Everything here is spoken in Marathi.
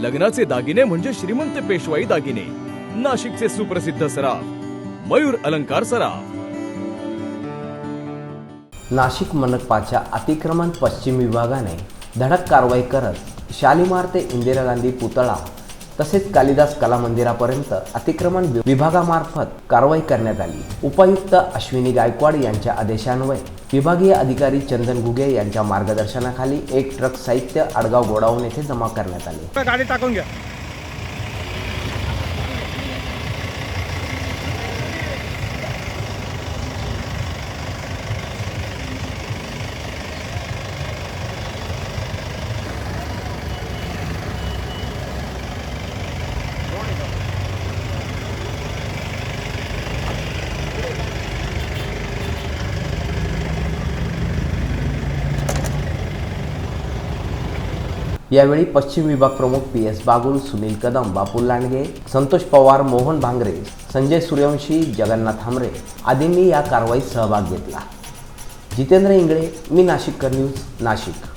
लग्नाचे दागिने म्हणजे श्रीमंत पेशवाई दागिने. नाशिकचे सुप्रसिद्ध सराफ मयूर अलंकार सराफ. नाशिक मनपाच्या अतिक्रमण पश्चिम विभागाने धडक कारवाई करत शालिमार ते इंदिरा गांधी पुतळा तसेच कालिदास कला मंदिरापर्यंत अतिक्रमण विभागामार्फत कारवाई करण्यात आली. उपायुक्त अश्विनी गायकवाड यांच्या आदेशान्वये विभागीय अधिकारी चंदन घुगे यांच्या मार्गदर्शनाखाली एक ट्रक साहित्य आडगाव गोडाऊन येथे जमा करण्यात आले. गाडी टाकून घ्या. यावेळी पश्चिम विभाग प्रमुख पी एस बागुल सुनील कदम बापू लांडगे संतोष पवार मोहन भांगरे संजय सूर्यवंशी जगन्नाथ हामरे आदींनी या कारवाईत सहभाग घेतला. जितेंद्र इंगळे मी नाशिककर न्यूज नाशिक.